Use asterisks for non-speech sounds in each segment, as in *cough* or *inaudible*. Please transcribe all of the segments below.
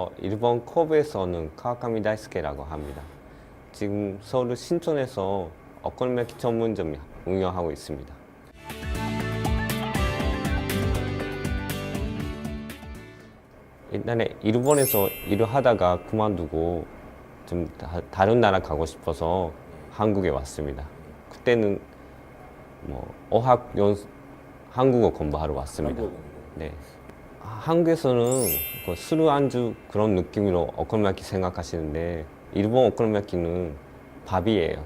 어, 일본 코브에서는 카와카미 다이스케라고 합니다. 지금 서울 신촌에서 어콜메키 전문점 운영하고 있습니다. 옛날에 일본에서 일을 하다가 그만두고 좀 다, 다른 나라 가고 싶어서 한국에 왔습니다. 그때는 뭐 어학 연 한국어 공부하러 왔습니다. 한국 네. 아, 한국에서는 그술 안주 그런 느낌으로 오코노미야키 생각하시는데 일본 오코노미야키는 밥이에요.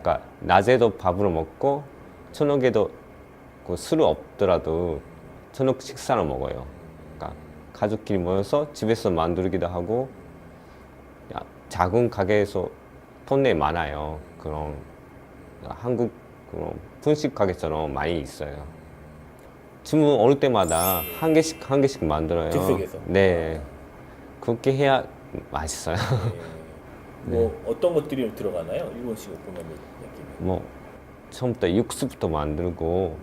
그러니까 낮에도 밥으로 먹고 저녁에도 그 술이 없더라도 저녁 식사를 먹어요. 그러니까 가족끼리 모여서 집에서 만들기도 하고 야, 작은 가게에서 폰네 많아요. 그런 한국 그런 분식 가게처럼 많이 있어요. 주문 올 때마다 한 개씩 한 개씩 만들어요. 즉석에서? 네. 그렇게 해야 맛있어요. 네. 뭐 어떤 것들이 들어가나요? 일본식 오코노미야끼는? 뭐 처음부터 육수부터 만들고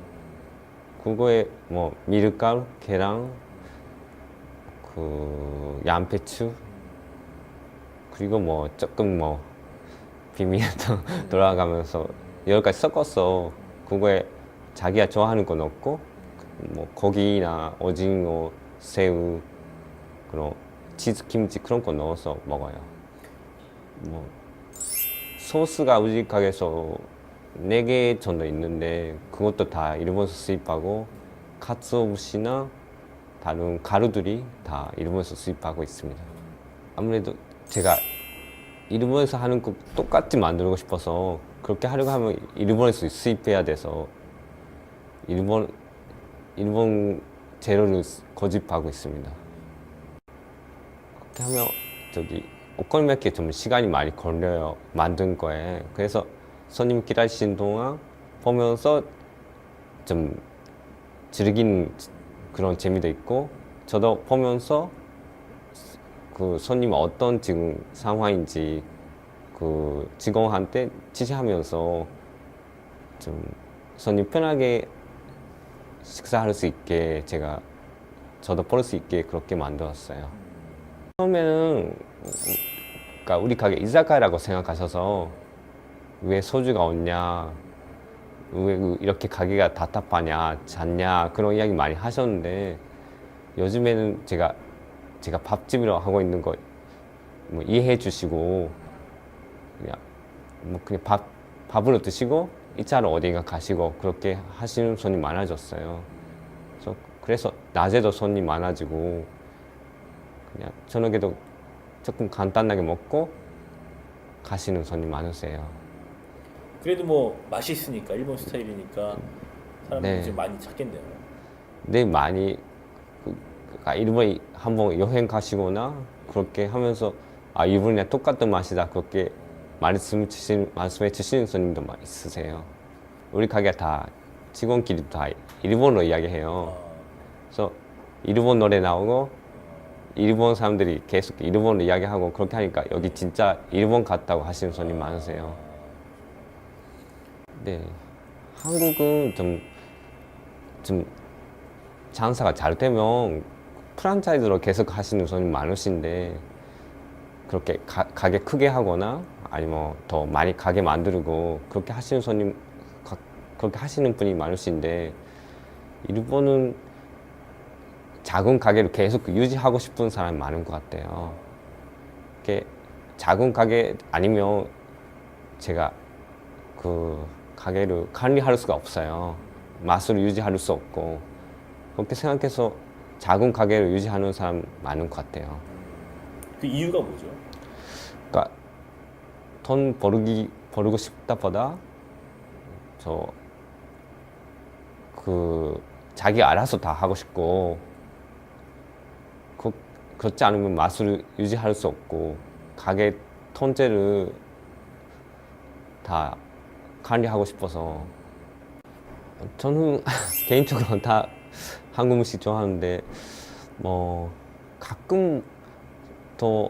그거에 뭐 밀가루, 계란, 그 양배추 그리고 뭐 조금 뭐 비밀도 *laughs* 돌아가면서 여러 가지 섞어서 그거에 자기가 좋아하는 거 넣고 뭐 고기나 오징어, 새우 그런 치즈 김치 그런 거 넣어서 먹어요. 뭐 소스가 우리 가게에서 4개 정도 있는데 그것도 다 일본에서 수입하고 카츠오부시나 다른 가루들이 다 일본에서 수입하고 있습니다. 아무래도 제가 일본에서 하는 거 똑같이 만들고 싶어서 그렇게 하려고 하면 일본에서 수입해야 돼서 일본 일본 재료를 고집하고 있습니다. 그렇게 하면 저기 오코노미야키에 좀 시간이 많이 걸려요 만든 거에 그래서 손님 기다리시는 동안 보면서 좀 즐기는 그런 재미도 있고 저도 보면서 그 손님 어떤 지금 상황인지 그 직원한테 지시하면서 좀 손님 편하게 식사할 수 있게 제가 저도 볼수 있게 그렇게 만들었어요. 처음에는 그러니까 우리 가게 이자카야라고 생각하셔서 왜 소주가 없냐 왜 이렇게 가게가 답답하냐 잤냐 그런 이야기 많이 하셨는데 요즘에는 제가 제가 밥집이라고 하고 있는 거 뭐 이해해 주시고 그냥 뭐 그냥 밥 밥으로 드시고 이 차로 어디가 가시고 그렇게 하시는 손님 많아졌어요. 그래서 그래서 낮에도 손님 많아지고 그냥 저녁에도 조금 간단하게 먹고 가시는 손님 많으세요. 그래도 뭐 맛있으니까 일본 스타일이니까 사람들이 네. 좀 많이 찾겠네요. 네 많이 그, 아, 일본에 한번 여행 가시거나 그렇게 하면서 아 일본이랑 똑같은 맛이다 그렇게 말씀 주신 말씀해 주시는 손님도 많이 있으세요. 우리 가게 다 직원끼리 다 일본어로 이야기해요. 아, 그래서 일본 노래 나오고 일본 사람들이 계속 일본어로 이야기하고 그렇게 하니까 여기 진짜 일본 같다고 하시는 손님 많으세요. 네, 한국은 좀, 좀 장사가 잘 되면 프란차이즈로 계속 하시는 손님 많으신데 그렇게 가, 가게 크게 하거나 아니면 더 많이 가게 만들고 그렇게 하시는 손님 가- 그렇게 하시는 분이 많으신데 일본은 작은 가게를 계속 유지하고 싶은 사람이 많은 것 같아요. 이렇게 작은 가게 아니면 제가 그 가게를 관리할 수가 없어요. 맛을 유지할 수 없고 그렇게 생각해서 작은 가게를 유지하는 사람 많은 것 같아요. 그 이유가 뭐죠? 그러니까 돈 벌기 벌고 싶다보다 저그 자기 알아서 다 하고 싶고 그 그렇지 않으면 맛을 유지할 수 없고 가게 통째를 다 관리하고 싶어서 저는 *laughs* 개인적으로 다 한국 음식 좋아하는데 뭐 가끔 더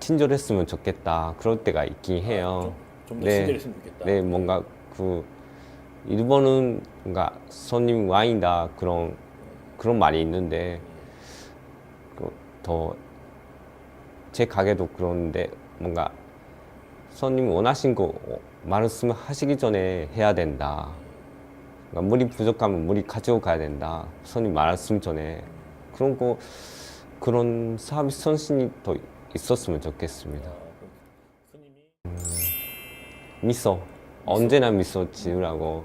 친절했으면 좋겠다 그럴 때가 있긴 해요. 좀 더 네. 친절했으면 좋겠다. 네, 뭔가 그 일본은 뭔가 손님 와인다 그런 그런 말이 있는데 그더제 가게도 그런데 뭔가 손님이 원하신 거 말씀하시기 전에 해야 된다. 그러니까 물이 부족하면 물이 가지고 가야 된다. 손님 말씀 전에 그런 거 그런 서비스 선신이 더 있었으면 좋겠습니다. 아, 손님이 미소 언제나 미소 지으라고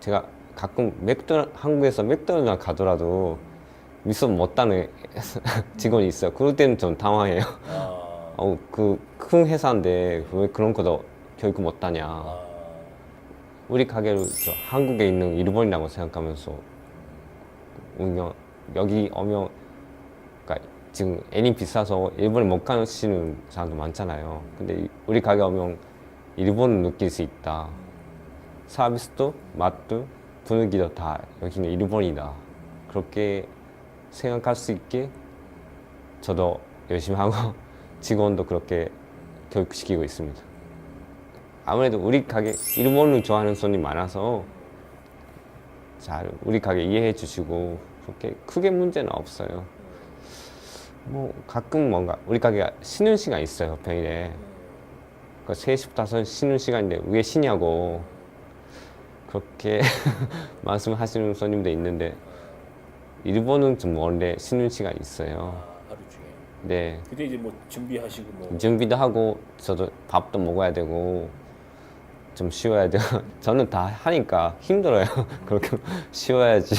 제가 가끔 맥도날 한국에서 맥도날드 가더라도 미소 못하는 *laughs* 직원이 있어요. 그럴 때는 좀 당황해요. 아, 어, 그큰 회사인데 왜 그런 거도 교육 못하냐. 아, 우리 가게를 저 한국에 있는 일본이라고 생각하면서 운영 여기 오면 그러니까 지금 애니 비싸서 일본에 못 가시는 사람도 많잖아요. 근데 이- 우리 가게 오면 일본을 느낄 수 있다. 서비스도 맛도 분위기도 다 여기는 일본이다. 그렇게 생각할 수 있게 저도 열심히 하고 *laughs* 직원도 그렇게 교육시키고 있습니다. 아무래도 우리 가게 일본을 좋아하는 손님 많아서 잘 우리 가게 이해해 주시고 그렇게 크게 문제는 없어요. 뭐 가끔 뭔가 우리 가게가 쉬는 시간 있어요 평일에 그 3시부터 5시 쉬는 시간인데 왜 쉬냐고 그렇게 *laughs* 말씀하시는 손님도 있는데 일본은 좀 원래 쉬는 시간 있어요. 아, 하루 중에. 네. 그때 이제 뭐 준비하시고 뭐 준비도 하고 저도 밥도 먹어야 되고 좀 쉬어야 돼요. *laughs* 저는 다 하니까 힘들어요. *laughs* 그렇게 쉬어야지.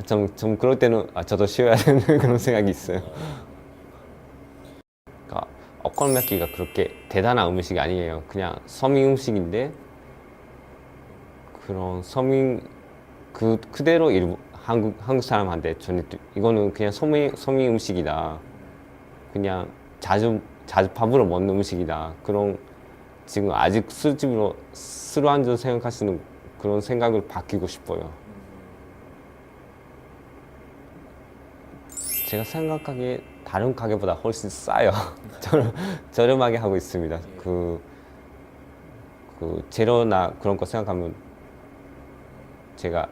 그좀 좀 그럴 때는 아, 저도 쉬어야 되는 *laughs* 그런 생각이 있어요. 그러니까 오코노미야키가 그렇게 대단한 음식이 아니에요. 그냥 서민 음식인데 그런 서민 그 그대로 일본 한국 한국 사람한테 전해 이거는 그냥 서민 서민 음식이다. 그냥 자주 자주 밥으로 먹는 음식이다. 그런 지금 아직 술집으로 술 안주 생각하시는 그런 생각을 바뀌고 싶어요. 제가 생각하기에 다른 가게보다 훨씬 싸요. *laughs* 저렴, 저렴하게 하고 있습니다. 그, 그 재료나 그런 거 생각하면 제가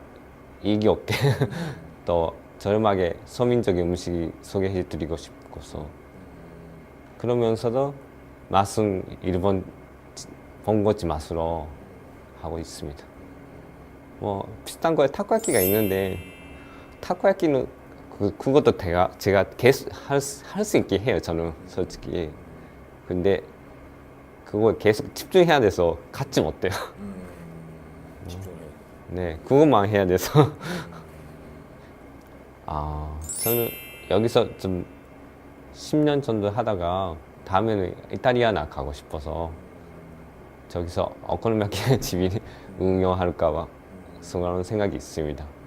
이익이 없게 *laughs* 더 저렴하게 서민적인 음식 소개해 드리고 싶어서 그러면서도 맛은 일본 본거지 맛으로 하고 있습니다. 뭐 비슷한 거에 타코야끼가 있는데 타코야끼는 그 그것도 제가 제가 계속 할할 수 있게 해요. 저는 솔직히 근데 그거 계속 집중해야 돼서 같이 못돼요. 음, 집중해야. 네, 그것만 해야 돼서. 아, 저는 여기서 좀 10년 정도 하다가 다음에는 이탈리아나 가고 싶어서 저기서 오코노미야키 *laughs* 집이 응용할까 봐 그런 생각이 있습니다.